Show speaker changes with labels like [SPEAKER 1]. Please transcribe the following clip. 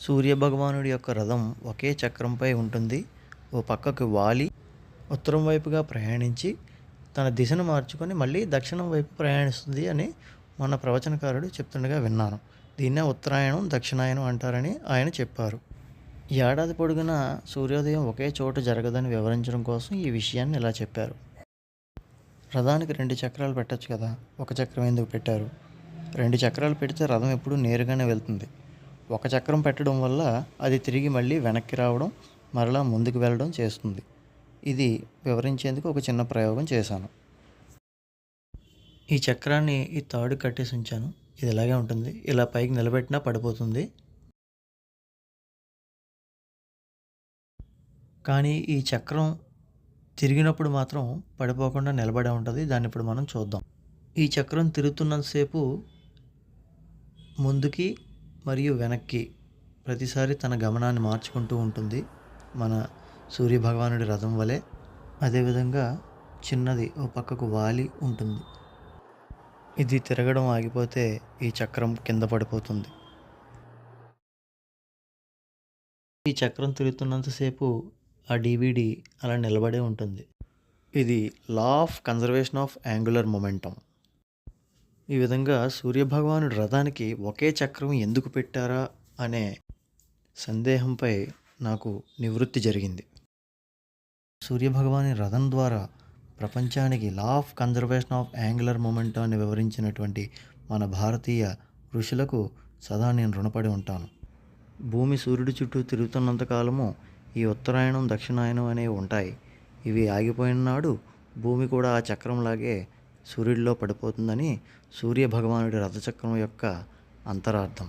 [SPEAKER 1] సూర్యభగవానుడి యొక్క రథం ఒకే చక్రంపై ఉంటుంది. ఓ పక్కకు వాలి ఉత్తరం వైపుగా ప్రయాణించి తన దిశను మార్చుకొని మళ్ళీ దక్షిణం వైపు ప్రయాణిస్తుంది అని మన ప్రవచనకారుడు చెప్తుండగా విన్నాను. దీన్నే ఉత్తరాయణం దక్షిణాయనం అంటారని ఆయన చెప్పారు. ఏడాది పొడుగునా సూర్యోదయం ఒకే చోట జరగదని వివరించడం కోసం ఈ విషయాన్ని ఇలా చెప్పారు. రథానికి రెండు చక్రాలు పెట్టచ్చు కదా? ఒక చక్రం ఎందుకు పెట్టారు? రెండు చక్రాలు పెడితే రథం ఎప్పుడూ నేరుగానే వెళ్తుంది. ఒక చక్రం పెట్టడం వల్ల అది తిరిగి మళ్ళీ వెనక్కి రావడం మరలా ముందుకు వెళ్ళడం చేస్తుంది. ఇది వివరించేందుకు ఒక చిన్న ప్రయోగం చేశాను. ఈ చక్రాన్ని ఈ తాడు కట్టేసి ఉంచాను. ఇది ఇలాగే ఉంటుంది. ఇలా పైకి నిలబెట్టినా పడిపోతుంది. కానీ ఈ చక్రం తిరిగినప్పుడు మాత్రం పడిపోకుండా నిలబడే ఉంటుంది. దాన్ని ఇప్పుడు మనం చూద్దాం. ఈ చక్రం తిరుగుతున్నంతసేపు ముందుకి మరియు వెనక్కి ప్రతిసారి తన గమనాన్ని మార్చుకుంటూ ఉంటుంది మన సూర్యభగవానుడి రథం వలె. అదేవిధంగా చిన్నది ఓ పక్కకు వాలి ఉంటుంది. ఇది తిరగడం ఆగిపోతే ఈ చక్రం కింద పడిపోతుంది. ఈ చక్రం తిరుగుతున్నంతసేపు ఆ డివిడి అలా నిలబడే ఉంటుంది. ఇది law of conservation of angular momentum. ఈ విధంగా సూర్యభగవానుడి రథానికి ఒకే చక్రం ఎందుకు పెట్టారా అనే సందేహంపై నాకు నివృత్తి జరిగింది. సూర్యభగవాని రథం ద్వారా ప్రపంచానికి law of conservation of angular మూమెంటాన్ని వివరించినటువంటి మన భారతీయ ఋషులకు సదా నేను రుణపడి ఉంటాను. భూమి సూర్యుడి చుట్టూ తిరుగుతున్నంత కాలము ఈ ఉత్తరాయణం దక్షిణాయనం అనేవి ఉంటాయి. ఇవి ఆగిపోయిన నాడు భూమి కూడా ఆ చక్రంలాగే సూర్యుడిలో పడిపోతుందని సూర్య భగవానుడి రథచక్రం యొక్క అంతరార్థం.